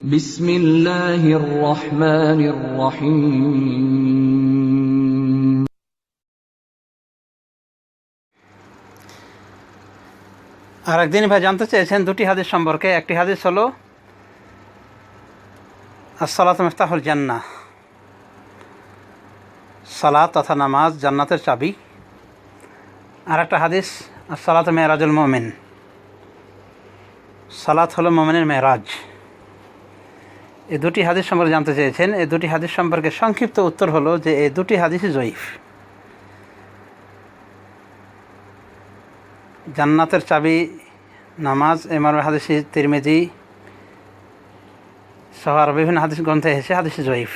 আর একদিন ভাই জানতে চেয়েছেন দুটি হাদিস সম্পর্কে। একটি হাদিস হলো সালাত মিফতাহুল জান্না সালাত তথা নামাজ জান্নাতের চাবি। আর একটা হাদিস সালাত মেয়েরাজুল মোমেন। সালাত হলো মোমেনের মেয়েরাজ এই দুটি হাদিস সম্পর্কে জানতে চেয়েছেন। এ দুটি হাদিস সম্পর্কে সংক্ষিপ্ত উত্তর হলো যে এই দুটি হাদিসই জয়ীফ। জান্নাতের চাবি, নামাজ এমার হাদিসি তিরমেজি সহ আরও বিভিন্ন হাদিস গ্রন্থে এসেছে হাদিসি জয়ীফ।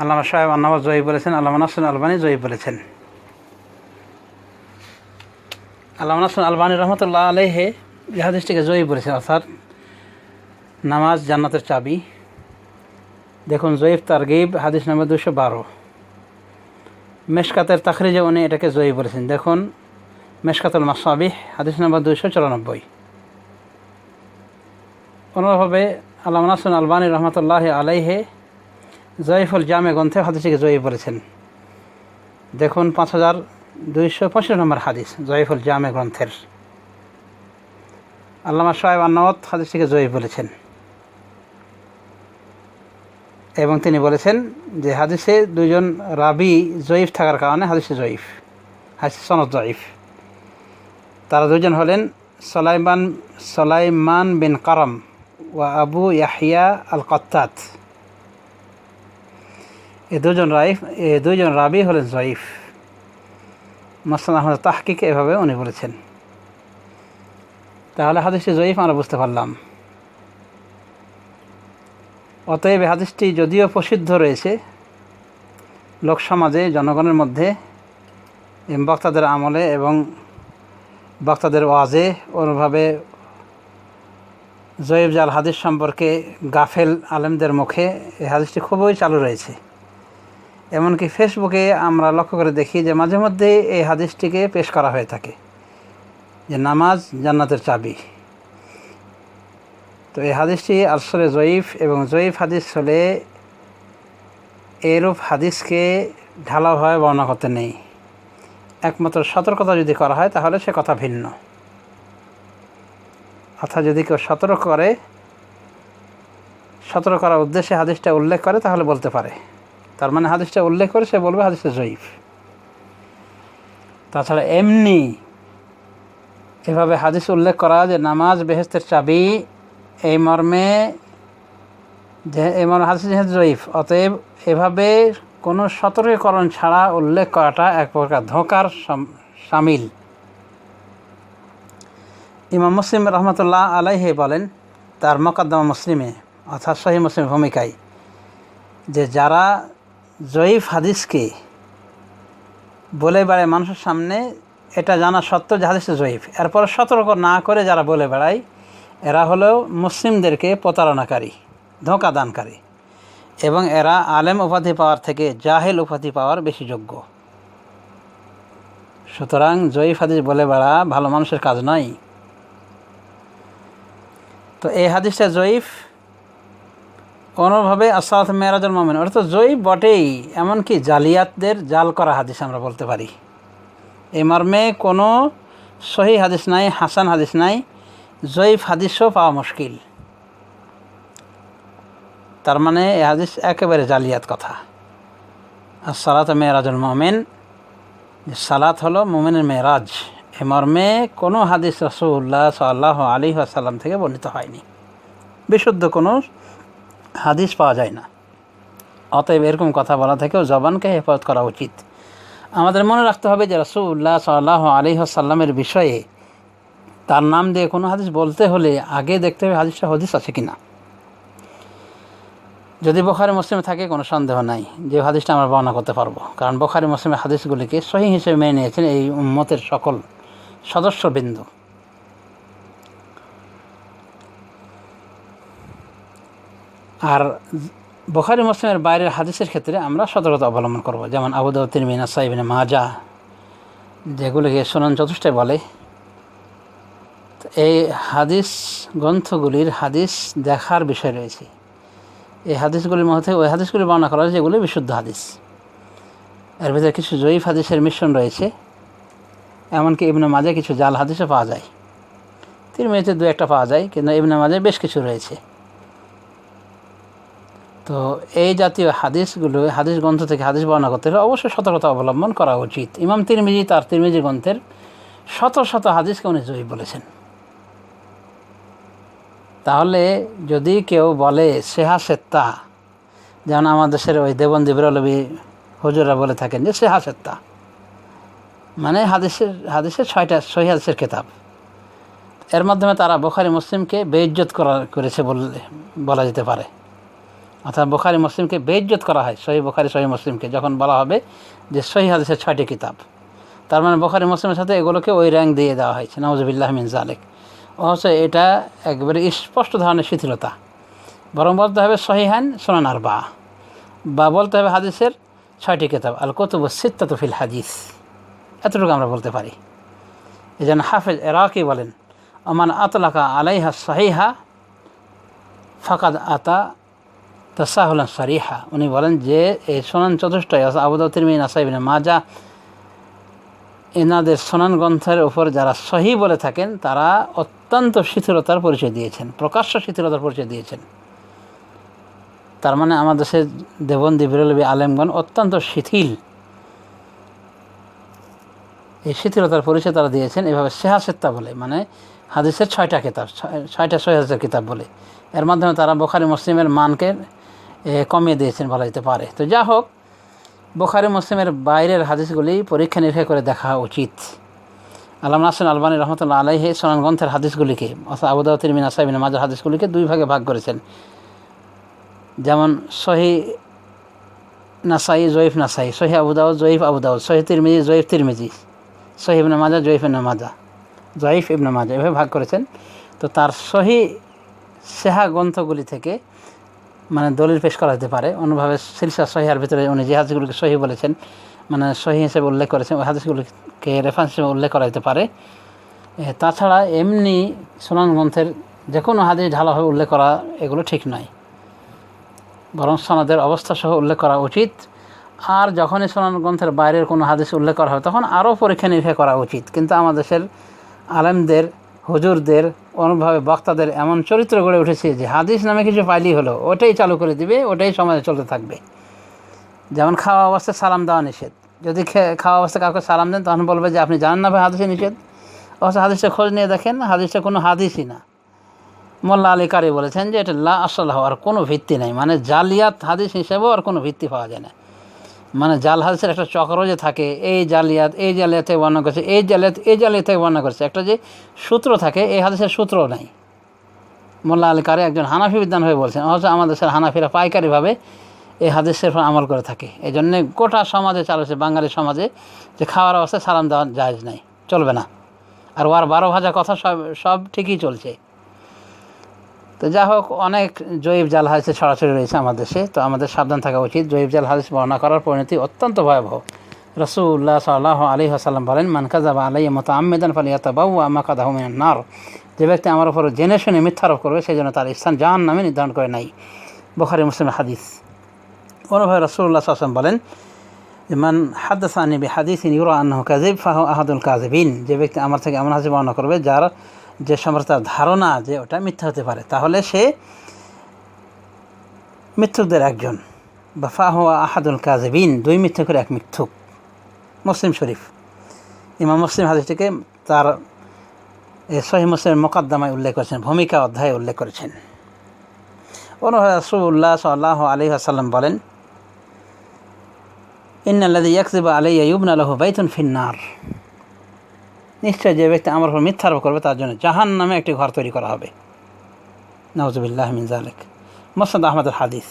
আল্লামা সাহেব আন্নাবাজ জয়ী বলেছেন, আল্লামা নাসুন আলবানী জয়ী বলেছেন। আল্লামা নাসুন আলবানী রহমতুল্লাহ আলহে এই হাদিসটিকে জয়ী বলেছেন, অর্থাৎ নামাজ জান্নাতের চাবি। দেখুন, জয়ীফ তারগিব, হাদিস নম্বর দুশো বারো। মেশকাতের তাখরিজে উনি এটাকে জয়ী বলেছেন দেখুন, মেশকাতুল মাসাবিহ, হাদিস নম্বর দুইশো চুরানব্বই। অনুরূপভাবে আল্লাহ নাসুন আলবানী রহমতুল্লাহ আলাইহে জয়ীফুল জামে গ্রন্থে হাদিসটিকে জয়ী বলেছেন দেখুন, পাঁচ হাজার দুইশো পঁচিশ নম্বর হাদিস, জয়ীফুল জামে গ্রন্থের। আল্লামা সাহেব আন্নাওয়াত হাদিসটিকে জয়ী বলেছেন এবং তিনি বলেছেন যে হাদিসে দুইজন রাবি জয়ীফ থাকার কারণে হাদিসে জয়ীফ, হাদিসে সনদ জয়ীফ। তারা দুজন হলেন সলাইমান সলাইমান বিন কারাম ও আবু ইয়াহিয়া আল কত্তাত এ দুজন রাইফ, এ দুইজন রাবি হলেন জয়ীফ। মাসান আহমদ তাহকিকে এভাবে উনি বলেছেন। তাহলে হাদিসটি জয়ীফ আমরা বুঝতে পারলাম। অতএব হাদিসটি যদিও প্রসিদ্ধ রয়েছে লোকসমাজে জনগণের মধ্যে বক্তাদের আমলে এবং বক্তাদের ওয়াজে ওরভাবে জয়েব জাল হাদিস সম্পর্কে গাফেল আলেমদের মুখে এই হাদিসটি খুবই চালু রয়েছে। এমনকি ফেসবুকে আমরা লক্ষ্য করে দেখি যে মাঝে মধ্যে এই হাদিসটিকে পেশ করা হয়ে থাকে, যে নামাজ জান্নাতের চাবি। তো এই হাদিসটি আসলে জয়ীফ এবং জয়ীফ হাদিস হলে এরূপ হাদিসকে ঢালাওভাবে বর্ণনা করতে নেই। একমাত্র সতর্কতা যদি করা হয়, তাহলে সে কথা ভিন্ন। অর্থাৎ যদি কেউ সতর্ক করে, সতর্ক করার উদ্দেশ্যে হাদিসটা উল্লেখ করে, তাহলে বলতে পারে। তার মানে হাদিসটা উল্লেখ করে সে বলবে হাদিসটা জয়ীফ। তাছাড়া এমনি এভাবে হাদিস উল্লেখ করা যে নামাজ বেহেস্তের চাবি এই মর্মে এই মর্মে হাদিস যেহেতু জয়ীফ। অতএব এভাবে কোনো সতর্কীকরণ ছাড়া উল্লেখ করাটা এক প্রকার ধোকার সামিল। ইমাম মুসলিম রহমতুল্লাহ আলাইহে বলেন, তার মকদ্দমা মুসলিমে, অর্থাৎ সহি মুসলিম ভূমিকায়, যে যারা জয়ীফ হাদিসকে বলে বেড়ায় মানুষের সামনে, এটা জানা সত্ত্বেও যে হাদিসে জয়ীফ। এরপর সতর্ক না করে যারা বলে বেড়ায় এরা হলো মুসলিমদেরকে প্রতারণাকারী ধোঁকা দানকারী এবং এরা আলেম উপাধি পাওয়ার থেকে জাহেল উপাধি পাওয়ার বেশি যোগ্য। সুতরাং জয়ীফ হাদিস বলে বেড়া ভালো মানুষের কাজ নয়। তো এই হাদিসটা জয়ীফ কোনোভাবে আসাদ মেরাজুল মামিন ওটা তো জয়ীফ বটেই, এমনকি জালিয়াতদের জাল করা হাদিস আমরা বলতে পারি। এই মর্মে কোনো সহি হাদিস নাই, হাসান হাদিস নাই জয়ীফ হাদিসও পাওয়া মুশকিল। তার মানে এ হাদিস একেবারে জালিয়াত কথা। আর সালাত মেয়েরাজুল মোমেন সালাত হলো মোমেনের মেয়েরাজ। এ মর্মে কোনো হাদিস রসুল্লাহ সাল্লাহ আলী আসাল্লাম থেকে বর্ণিত হয়নি। বিশুদ্ধ কোনো হাদিস পাওয়া যায় না। অতএব এরকম কথা বলা থেকেও জবানকে হেফাজত করা উচিত। আমাদের মনে রাখতে হবে যে রসুল্লাহ সাল্লাহ আলী আসাল্লামের বিষয়ে তার নাম দিয়ে কোনো হাদিস বলতে হলে আগে দেখতে হবে হাদিসটা হদিস আছে কি না যদি বোখারি মুসলিমে থাকে, কোনো সন্দেহ নাই যে হাদিসটা আমরা বর্ণনা করতে পারব। কারণ বোখারি মুসলিমের হাদিসগুলিকে সহি হিসেবে মেনে নিয়েছেন এই উম্মতের সকল সদস্যবৃন্দ। আর বোখারি মুসলিমের বাইরের হাদিসের ক্ষেত্রে আমরা সতর্কতা অবলম্বন করব। যেমন আবুদাউ তিরমিনা সাইবিনে মাজা যেগুলিকে সোনান চতুষ্টয় বলে এই হাদিস গ্রন্থগুলির হাদিস দেখার বিষয় রয়েছে। এই হাদিসগুলির মধ্যে, ওই হাদিসগুলি বর্ণনা করা হয়েছে যেগুলি বিশুদ্ধ হাদিস। এর ভিতরে কিছু জয়ীফ হাদিসের মিশ্রণ রয়েছে, এমনকি ইবনে মাঝে কিছু জাল হাদিসও পাওয়া যায়। তিরমিজিতে দু একটা পাওয়া যায়, কিন্তু ইবনে মাঝে বেশ কিছু রয়েছে। তো এই জাতীয় হাদিসগুলো, হাদিস গ্রন্থ থেকে হাদিস বর্ণনা করতে হলে অবশ্যই সতর্কতা অবলম্বন করা উচিত। ইমাম তিরমিজি তার তিরমিজি গ্রন্থের শত শত হাদিসকে উনি জয়ী বলেছেন। যদি কেউ বলে, সেহা সেত্তা যেমন আমাদের দেশের ওই দেবন্দী বিরলবী হুজুরা বলে থাকেন যে, সেহা সেত্তা মানে হাদিসের হাদিসের ছয়টা সহি হাদিসের কেতাব। এর মাধ্যমে তারা বোখারি মুসলিমকে বেইজ্জত করা করেছে বললে, বলা যেতে পারে। অর্থাৎ বোখারি মুসলিমকে বেইজ্জত করা হয়, সহি বোখারি, সহি মুসলিমকে, যখন বলা হবে যে, সহি হাদিসের ছয়টি কিতাব। তার মানে বোখারি মুসলিমের সাথে এগুলোকে ওই র্যাঙ্ক দিয়ে দেওয়া হয়েছে। নওয়াজবিল্লাহ মিন জালেক অথচ এটা একবারে স্পষ্ট ধরনের শিথিলতা। বরং বলতে হবে সহিহান সোনানার বা বা বলতে হবে হাদিসের ছয়টি কেতাব আল কতুব সিত্তাত ফিল হাদিস। এতটুকু আমরা বলতে পারি। এই যেন হাফেজ এরাকি বলেন আমান আতলাকা আলাইহা সাহিহা ফাকাদ আতা তাসাহুলান সারিহা। উনি বলেন যে, এই সোনান চতুষ্টয় আবুদাউ তিরমিন আসাইবিন মাজা এনাদের সোনান গ্রন্থের উপর যারা সহি বলে থাকেন, তারা অত্যন্ত শিথিলতার পরিচয় দিয়েছেন, প্রকাশ্য শিথিলতার পরিচয় দিয়েছেন। তার মানে আমাদের দেশের দেবন্দী বিরলবী আলেমগণ অত্যন্ত শিথিল। এই শিথিলতার পরিচয় তারা দিয়েছেন, এভাবে সেহাসেত্তা বলে মানে হাদিসের ছয়টা কিতাব ছয়টা ছয় হাজার কিতাব বলে। এর মাধ্যমে তারা বোখারি, মুসলিমের মানকে কমিয়ে দিয়েছেন বলা যেতে পারে। তো যা হোক বোখারি মুসলিমের বাইরের হাদিসগুলি পরীক্ষা নিরীক্ষা করে দেখা উচিত। আল্লাহ নাসেন আলবানী রহমতুল্লাহ আলাইহে সোনান গ্রন্থের হাদিসগুলিকে অর্থাৎ আবুদাউদ্দিন মিন আসাইবিন মাজার হাদিসগুলিকে দুই ভাগে ভাগ করেছেন। যেমন সহি নাসাই, জয়ীফ নাসাই, সহি আবুদাউদ জয়ীফ আবুদাউদ সহি তিরমিজি, জয়ীফ তিরমিজি, সহি ইবনে মাজা জয়ীফ ইবনে মাজা জয়ীফ ইবনে মাজা এভাবে ভাগ করেছেন। তো তার সহি সেহা গ্রন্থগুলি থেকে মানে দলিল পেশ করা যেতে পারে। অন্যভাবে সিলসা সহিহার ভিতরে উনি যে হাদিসগুলিকে সহি বলেছেন মানে সহি হিসেবে উল্লেখ করেছেন, ওই হাদিসগুলিকে রেফারেন্স হিসেবে উল্লেখ করা যেতে পারে। তাছাড়া এমনি সোনান গ্রন্থের যে কোনো হাদিস ঢালাভাবে উল্লেখ করা এগুলো ঠিক নয়। বরং সনাদের অবস্থা সহ উল্লেখ করা উচিত। আর যখনই সোনান গ্রন্থের বাইরের কোনো হাদিস উল্লেখ করা হয়, তখন আরও পরীক্ষা নিরীক্ষা করা উচিত। কিন্তু আমাদের দেশের আলেমদের হুজুরদের অনুভাবে বক্তাদের এমন চরিত্র গড়ে উঠেছে যে হাদিস নামে কিছু পাইলেই হলো, ওটাই চালু করে দিবে, ওটাই সমাজে চলতে থাকবে। যেমন খাওয়া অবস্থায় সালাম দেওয়া নিষেধ। যদি খাওয়া অবস্থায় কাউকে সালাম দেন, তখন বলবে যে, আপনি জানেন না ভাই হাদিসে নিষেধ? অবশ্য হাদিসটা খোঁজ নিয়ে দেখেন, হাদিসটা কোনো হাদিসই না। মোল্লা আলী কারি বলেছেন যে, এটা লা আসল হওয়ার কোনো ভিত্তি নেই। মানে জালিয়াত হাদিস হিসেবেও আর কোনো ভিত্তি পাওয়া যায় না। মানে জাল একটা চক্র যে থাকে, এই জালিয়াত এই জালিয়াত থেকে বর্ণনা করছে, এই জালিয়াত এই জালিয়াত থেকে বর্ণনা করছে। একটা যে সূত্র থাকে, এই হাদিসের সূত্র নাই। মোল্লা আলী কারি একজন হানাফি বিদ্যান হয়ে বলছেন, অথচ আমাদের দেশের হানাফিরা পাইকারিভাবে এই হাদিসের উপর আমল করে থাকে। এই জন্যে গোটা সমাজে চালছে বাঙালি সমাজে যে খাওয়ার অবস্থায় সালাম দেওয়া জায়জ নাই, চলবে না। আর ওয়ার বারো ভাজা কথা সব সব ঠিকই চলছে। তো যা হোক, অনেক জৈব জাল হাদিসে ছড়াছড়ি রয়েছে আমাদের দেশে। তো আমাদের সাবধান থাকা উচিত। জৈব জাল হাদিস বর্ণনা করার পরিণতি অত্যন্ত ভয়াবহ। রসুল্লাহ সাল্লাহ আলী আসাল্লাম বলেন মানকাজাবা আলাই মতো আমেদান বাবু আমাকা দাহমিন নার। যে ব্যক্তি আমার উপর জেনে শুনে মিথ্যারোপ করবে, সেই জন্য তার স্থান জাহান নামে নির্ধারণ করে নাই। বখারি মুসলিম হাদিস। কোনোভাবে রসুল্লাহ আসলাম বলেন, মান হাদাসানি বি হাদিস ইউরা আন্নাহ কাজিব ফাহ আহাদুল কাজিবিন যে ব্যক্তি আমার থেকে এমন হাসি বর্ণনা করবে, যার যে তার ধারণা যে ওটা মিথ্যা হতে পারে, তাহলে সে মিথ্যুকদের একজন। বা ফাহ আহাদুল কাজেবিন, দুই মিথ্যুকের এক মিথ্যুক। মুসলিম শরীফ। ইমাম মুসলিম হাদিসটিকে তার সহি মুসলিমের মোকাদ্দমায় উল্লেখ করেছেন, ভূমিকা অধ্যায়ে উল্লেখ করেছেন। রসুল্লাহ সাল্লাহ আলী আসাল্লাম বলেন ইন্নাল্লাদি ইয়াকজিবা আলাইয়া ইউবনা আলহ বাইতুন ফিন্নার নিশ্চয় যে ব্যক্তি আমার উপর মিথ্যারোপ করবে, তার জন্য জাহান নামে একটি ঘর তৈরি করা হবে। নওয়াজবিল্লাহ মিন জালেক মোসাদ আহমদের হাদিস।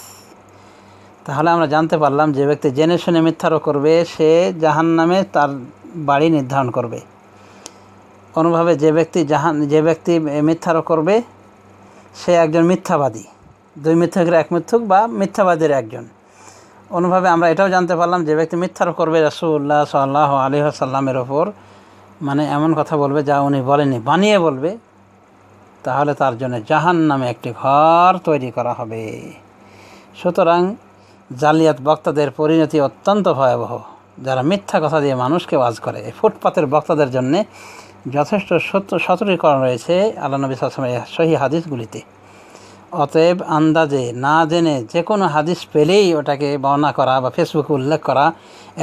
তাহলে আমরা জানতে পারলাম যে ব্যক্তি জেনে শুনে মিথ্যারোপ করবে, সে জাহান নামে তার বাড়ি নির্ধারণ করবে। অনুভাবে যে ব্যক্তি জাহান যে ব্যক্তি মিথ্যারোপ করবে, সে একজন মিথ্যাবাদী। দুই মিথ্যকের এক মিথ্যুক বা মিথ্যাবাদীর একজন। অনুভাবে আমরা এটাও জানতে পারলাম যে ব্যক্তি মিথ্যারোপ করবে রসুল্লাহ সাল্লাহ আলী সাল্লামের ওপর মানে এমন কথা বলবে যা উনি বলেনি বানিয়ে বলবে, তাহলে তার জন্য জাহান নামে একটি ঘর তৈরি করা হবে। সুতরাং জালিয়াত বক্তাদের পরিণতি অত্যন্ত ভয়াবহ। যারা মিথ্যা কথা দিয়ে মানুষকে ওয়াজ করে ফুটপাতের বক্তাদের জন্যে যথেষ্ট সত্য সতর্কীকরণ রয়েছে আল্লাহ নবী সালামের সহি হাদিসগুলিতে। অতএব আন্দাজে না জেনে যে কোনো হাদিস পেলেই ওটাকে বর্ণনা করা বা ফেসবুকে উল্লেখ করা,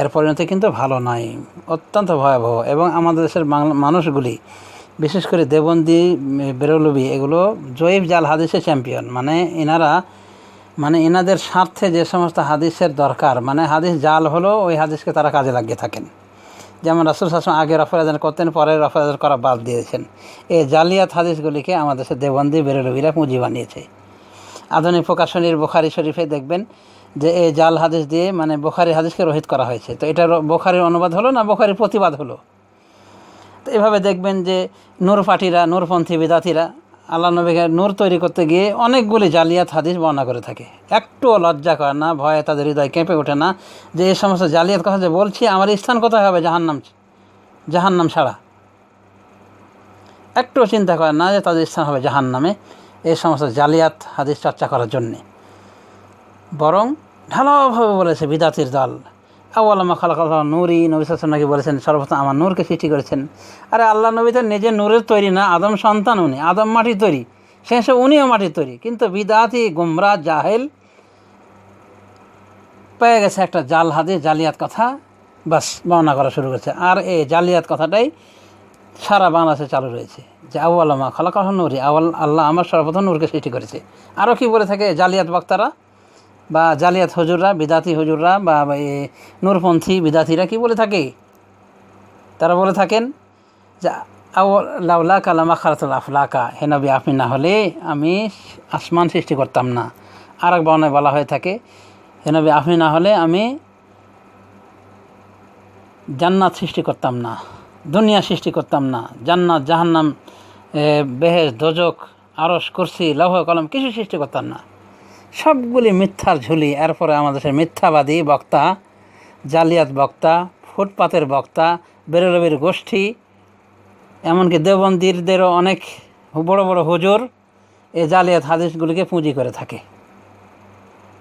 এর পরিণতি কিন্তু ভালো নয়, অত্যন্ত ভয়াবহ। এবং আমাদের দেশের মানুষগুলি, বিশেষ করে দেবন্দি বেরলবি এগুলো জয়ীব জাল হাদিসের চ্যাম্পিয়ন মানে এনারা মানে এনাদের স্বার্থে যে সমস্ত হাদিসের দরকার মানে হাদিস জাল হলো ওই হাদিসকে তারা কাজে লাগিয়ে থাকেন। যেমন রাসুল শাসন আগে রফরাজান করতেন, পরে রফরাজান করা বাদ দিয়েছেন। এই জালিয়াত হাদিসগুলিকে আমাদের দেশের দেবন্দি বেরলবিরা পুঁজি বানিয়েছে। আধুনিক প্রকাশনীর বোখারি শরীফে দেখবেন যে এই জাল হাদিস দিয়ে মানে বোখারি হাদিসকে রোহিত করা হয়েছে। তো এটা বোখারির অনুবাদ হলো না বোখারির প্রতিবাদ হলো? তো এভাবে দেখবেন যে নূর পাটিরা নূরপন্থী বিদাতিরা আল্লাহ নবীকে নূর তৈরি করতে গিয়ে অনেকগুলি জালিয়াত হাদিস বর্ণনা করে থাকে। একটুও লজ্জা করে না, ভয়ে তাদের হৃদয় কেঁপে ওঠে না যে এই সমস্ত জালিয়াত কথা যে বলছি, আমার স্থান কোথায় হবে জাহান্নাম জাহান্নাম ছাড়া? একটুও চিন্তা করে না যে তাদের স্থান হবে জাহান্নামে। এই সমস্ত জালিয়াত হাদিস চর্চা করার জন্যে। বরং ঢালাওভাবে বলেছে বিদাতির দল। আউ্লামা খালাকাল নুরি, নবী নাকি বলেছেন, সর্বপ্রথম আমার নূরকে সৃষ্টি করেছেন। আরে আল্লাহ নবী তো নিজে নূরের তৈরি না, আদম সন্তান উনি, আদম মাটির তৈরি। সে উনিও মাটির তৈরি। কিন্তু বিদাতি, গুমরা, জাহেল পেয়ে গেছে একটা জাল হাদিস জালিয়াত কথা, বাস বর্ণনা করা শুরু করেছে। আর এই জালিয়াত কথাটাই সারা বাংলাদেশে চালু রয়েছে। যে আউ্লামা খালাকাহ নুরি আউ্ল আল্লাহ আমার সর্বপ্রথম নূরকে সৃষ্টি করেছে। আরও কি বলে থাকে? জালিয়াত বক্তারা বা জালিয়াত হজুররা, বিদাতি হজুররা বা নূরপন্থী বিদাতিরা কি বলে থাকে? তারা বলে থাকেন যে লাউলা কালামা খারাতুল আফলাকা। হে নবী, আপনি না হলে আমি আসমান সৃষ্টি করতাম না। আর এক বর্ণায় বলা হয়ে থাকে, হে নবী, আপনি না হলে আমি জান্নাত সৃষ্টি করতাম না। দুনিয়া সৃষ্টি করতাম না। জান্নাত, জাহান্নাম বেহেজ দোজক আরস কুরসি, লৌহ, কলম কিছু সৃষ্টি করতাম না। সবগুলি মিথ্যার ঝুলি। এরপরে আমাদের দেশের মিথ্যাবাদী বক্তা, জালিয়াত বক্তা, ফুটপাতের বক্তা, বেরোলবির গোষ্ঠী, এমনকি দেবন্দিরদেরও অনেক বড় বড় হুজুর এই জালিয়াত হাদিসগুলিকে পুঁজি করে থাকে।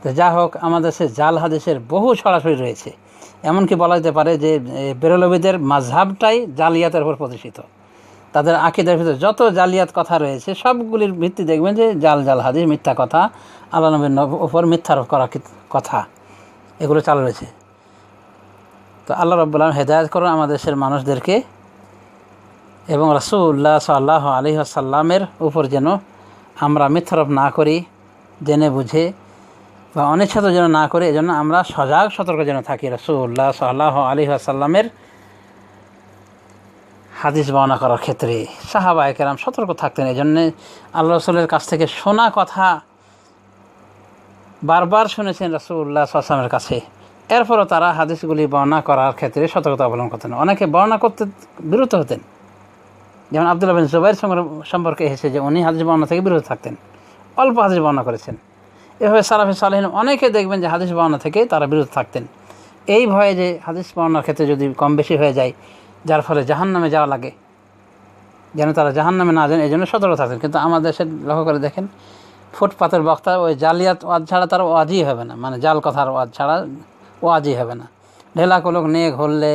তো যা হোক আমাদের সে জাল হাদিসের বহু সরাসরি রয়েছে। এমনকি বলা যেতে পারে যে বেরোলবিদের মাঝহাবটাই জালিয়াতের উপর প্রতিষ্ঠিত। তাদের আকিদের ভিতরে যত জালিয়াত কথা রয়েছে, সবগুলির ভিত্তি দেখবেন যে, জাল জাল হাদিস, মিথ্যা কথা, আল্লাহ নবীর ওপর মিথ্যারোপ করা কথা, এগুলো চালু রয়েছে। তো আল্লাহ রব্বুল্লাহ হেদায়ত করুন আমাদের দেশের মানুষদেরকে এবং রসুল্লাহ সাল্লাহ আলী আসাল্লামের উপর যেন আমরা মিথ্যারোপ না করি, জেনে বুঝে বা অনিচ্ছাত যেন না করে, এজন্য আমরা সজাগ, সতর্ক যেন থাকি। রসুল্লাহ সাল্লাহ আলী আসাল্লামের হাদিস বর্ণনা করার ক্ষেত্রে সাহাবা একেরাম সতর্ক থাকতেন। এই জন্যে আল্লাহ রসুলের কাছ থেকে শোনা কথা বারবার শুনেছেন রসুল্লাহ আসলামের কাছে। এরপরও তারা হাদিসগুলি বর্ণনা করার ক্ষেত্রে সতর্কতা অবলম্বন করতেন। অনেকে বর্ণনা করতে বিরত হতেন। যেমন আবদুল্লাহ বিন জুবাইর সম্পর্কে এসেছে যে উনি হাদিস বর্ণনা থেকে বিরত থাকতেন। অল্প হাদিস বর্ণনা করেছেন। এভাবে সালাফি সালাহিন অনেকে দেখবেন যে হাদিস বর্ণনা থেকে তারা বিরত থাকতেন। এই ভয়ে যে হাদিস বর্ণনার ক্ষেত্রে যদি কম বেশি হয়ে যায়, যার ফলে জাহান নামে যাওয়া লাগে। যেন তারা জাহান নামে না যান এই জন্য সতর্ক থাকতেন। কিন্তু আমাদের দেশের লক্ষ্য করে দেখেন, ফুটপাতের বক্তা ওই জালিয়াত ওয়াজ ছাড়া তার ওয়াজই হবে না। মানে জাল কথার ওয়াজ ছাড়া ওয়াজই হবে না। ঢেলা কলক নিয়ে ঘুরলে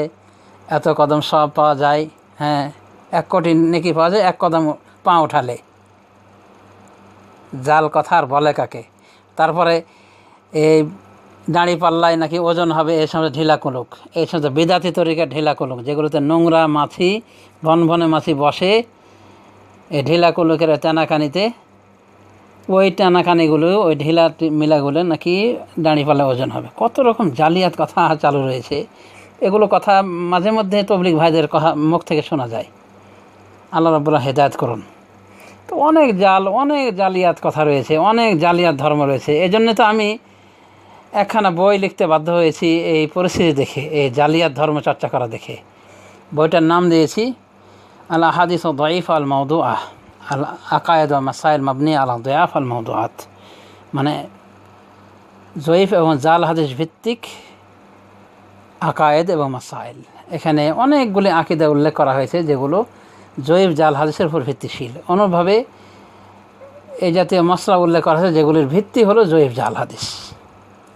এত কদম সব পাওয়া যায়। হ্যাঁ এক কোটি নেকি পাওয়া যায়, এক কদম পা উঠালে। জাল কথার বলে কাকে? তারপরে এই দাঁড়ি পাল্লায় নাকি ওজন হবে এই সমস্ত ঢিলা কুলুক। এই সমস্ত বিদাতি তরিকা ঢিলা কুলুক, যেগুলোতে নোংরা মাছি ভন ভনে মাছি বসে, এই ঢিলা কুলুকের টানাকানিতে ওই টানাকানিগুলো ওই ঢিলা মিলাগুলো নাকি দাঁড়ি পাল্লা ওজন হবে। কত রকম জালিয়াত কথা চালু রয়েছে। এগুলো কথা মাঝে মধ্যে তবলিক ভাইদের কথা মুখ থেকে শোনা যায়। আল্লাহ রব্বুল্লাহ হেদায়ত করুন। তো অনেক জাল, অনেক জালিয়াত কথা রয়েছে, অনেক জালিয়াত ধর্ম রয়েছে। এই জন্যে তো আমি একখানা বই লিখতে বাধ্য হয়েছি এই পরিস্থিতি দেখে, এই জালিয়াত ধর্ম চর্চা করা দেখে। বইটার নাম দিয়েছি আল্লাহ হাদিস ও দঈফ আল মৌদু আহ আল আকায়দ মাসাইল মাবনি আল্লাহ দয়াফ আল মৌদুয়াত মানে জয়ীফ এবং জাল হাদিস ভিত্তিক আকায়েদ এবং মাসাইল। এখানে অনেকগুলি আকিদা উল্লেখ করা হয়েছে যেগুলো জৈব জাল হাদিসের উপর ভিত্তিশীল। অনুভাবে এই জাতীয় মশলা উল্লেখ করা হয়েছে যেগুলির ভিত্তি হলো জয়েব জাল হাদিস।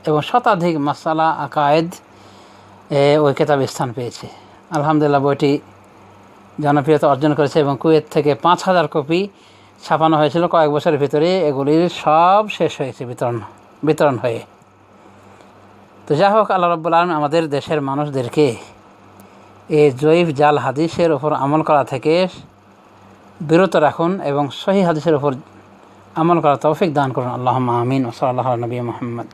এবং শতাধিক মশালা আকায়েদ ওই কেতাবে স্থান পেয়েছে। আলহামদুলিল্লাহ, বইটি জনপ্রিয়তা অর্জন করেছে এবং কুয়েত থেকে পাঁচ হাজার কপি ছাপানো হয়েছিল। কয়েক বছরের ভিতরে এগুলির সব শেষ হয়েছে বিতরণ বিতরণ হয়ে। তো যাই হোক আল্লাহ রব্বুল আলম আমাদের দেশের মানুষদেরকে এই জয়ীফ জাল হাদিসের ওপর আমল করা থেকে বিরত রাখুন এবং সহি হাদিসের ওপর আমল করা তৌফিক দান করুন। আল্লাহ আমিন। ওসল আল্লাহ নবী মোহাম্মদ।